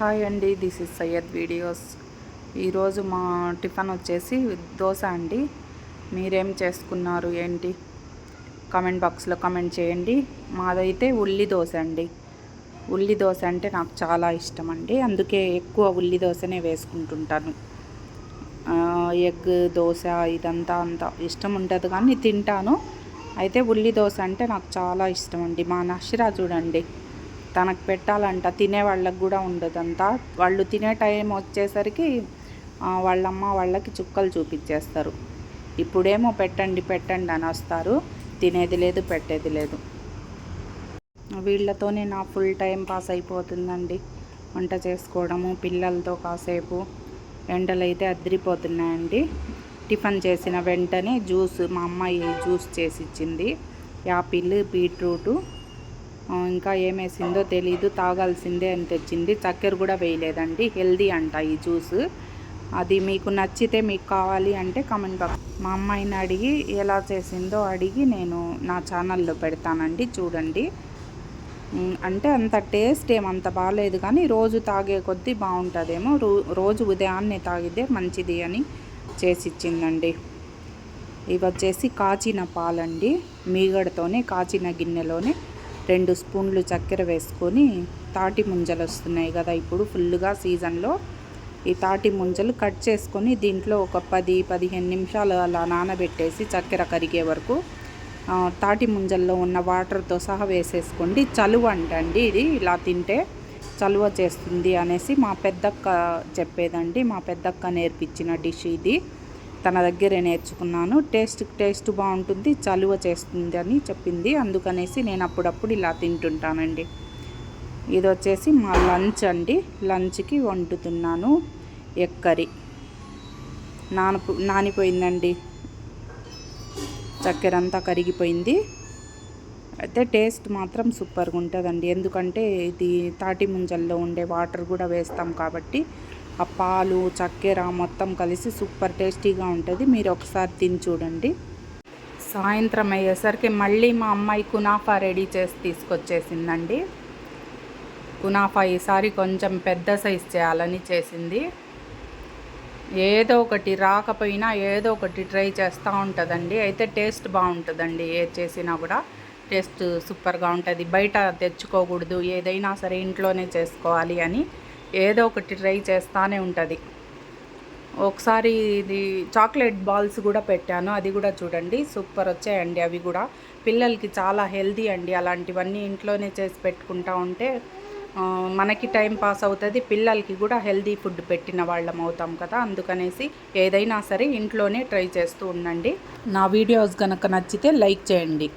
Hi అండి this is Syed videos. ఈరోజు మా టిఫిన్ వచ్చేసి దోశ అండి. మీరేం చేసుకున్నారు ఏంటి? కమెంట్ బాక్స్లో కమెంట్ చేయండి. మాదైతే ఉల్లి దోశ అండి. ఉల్లి దోశ అంటే నాకు చాలా ఇష్టం అండి. అందుకే ఎక్కువ ఉల్లి దోశనే వేసుకుంటుంటాను. ఎగ్ దోశ ఇదంతా అంత ఇష్టం ఉంటుంది కానీ తింటాను. అయితే ఉల్లి దోశ అంటే నాకు చాలా ఇష్టం అండి. మా నషిరా చూడండి. తనకు పెట్టాలంట తినే వాళ్ళకి కూడా ఉండదంతా వాళ్ళు తినే టైం వచ్చేసరికి వాళ్ళమ్మ వాళ్ళకి చుక్కలు చూపించేస్తారు. ఇప్పుడేమో పెట్టండి పెట్టండి అని వస్తారు. తినేది లేదు పెట్టేది లేదు. వీళ్ళతోనే నా ఫుల్ టైం పాస్ అయిపోతుందండి. వంట చేసుకోవడము పిల్లలతో కాసేపు ఎండలు అయితే అద్రిపోతున్నాయండి. టిఫిన్ చేసిన వెంటనే జ్యూస్ మా అమ్మాయి జ్యూస్ చేసి ఇచ్చింది యాపిల్ బీట్రూటు ఇంకా ఏమేసిందో తెలీదు తాగాల్సిందే అని తెచ్చింది. చక్కెర కూడా వేయలేదండి హెల్దీ అంట ఈ జ్యూస్. అది మీకు నచ్చితే మీకు కావాలి అంటే కామెంట్ బాక్స్ మా అమ్మాయిని అడిగి ఎలా చేసిందో అడిగి నేను నా ఛానల్లో పెడతానండి చూడండి. అంటే అంత టేస్ట్ ఏమంత బాగాలేదు కానీ రోజు తాగే కొద్దీ బాగుంటుందేమో. రో రోజు ఉదయాన్నే తాగితే మంచిది అని చేసి ఇచ్చిందండి ఇవి వచ్చేసి కాచిన పాలండి మీగడతోనే కాచిన గిన్నెలోనే రెండు స్పూన్లు చక్కెర వేసుకొని తాటి ముంజలు వస్తున్నాయి కదా ఇప్పుడు ఫుల్గా సీజన్లో. ఈ తాటి ముంజలు కట్ చేసుకొని దీంట్లో ఒక పది పదిహేను నిమిషాలు అలా నానబెట్టేసి చక్కెర కరిగే వరకు తాటి ముంజల్లో ఉన్న వాటర్తో సహా వేసేసుకోండి. చలువ అంటండి ఇది ఇలా తింటే చలువ చేస్తుంది అనేసి మా పెద్దక్క చెప్పేదండి. మా పెద్దక్క నేర్పించిన డిష్ ఇది. తన దగ్గరే నేర్చుకున్నాను. టేస్ట్ టేస్ట్ బాగుంటుంది చలువ చేస్తుంది అని చెప్పింది. అందుకనేసి నేను అప్పుడప్పుడు ఇలా తింటుంటానండి. ఇది వచ్చేసి మా లంచ్ అండి. లంచ్కి వండుతున్నాను ఎక్కరి. నానపు నానిపోయిందండి. చక్కెర అంతా కరిగిపోయింది. అయితే టేస్ట్ మాత్రం సూపర్గా ఉంటుందండి ఎందుకంటే ఇది తాటి ముంజల్లో ఉండే వాటర్ కూడా వేస్తాం కాబట్టి ఆ పాలు చక్కెర మొత్తం కలిసి సూపర్ టేస్టీగా ఉంటుంది. మీరు ఒకసారి తిని చూడండి. సాయంత్రం అయ్యేసరికి మళ్ళీ మా అమ్మాయి కునాఫా రెడీ చేసి తీసుకొచ్చేసిందండి. కునాఫా ఈసారి కొంచెం పెద్ద సైజ్ చేయాలని చేసింది. ఏదో ఒకటి రాకపోయినా ఏదో ఒకటి ట్రై చేస్తూ ఉంటుందండి. అయితే టేస్ట్ బాగుంటుందండి. ఏది చేసినా కూడా టేస్ట్ సూపర్గా ఉంటుంది. బయట తెచ్చుకోకూడదు. ఏదైనా సరే ఇంట్లోనే చేసుకోవాలి అని ఏదో ఒకటి ట్రై చేస్తూనే ఉంటుంది. ఒకసారి ఇది చాక్లెట్ బాల్స్ కూడా పెట్టాను అది కూడా చూడండి. సూపర్ వచ్చాయండి అవి కూడా. పిల్లలకి చాలా హెల్దీ అండి అలాంటివన్నీ ఇంట్లోనే చేసి పెట్టుకుంటా ఉంటే మనకి టైం పాస్ అవుతుంది. పిల్లలకి కూడా హెల్దీ ఫుడ్ పెట్టిన వాళ్ళం అవుతాం కదా అందుకనేసి ఏదైనా సరే ఇంట్లోనే ట్రై చేస్తూ ఉండండి. నా వీడియోస్ కనుక నచ్చితే లైక్ చేయండి.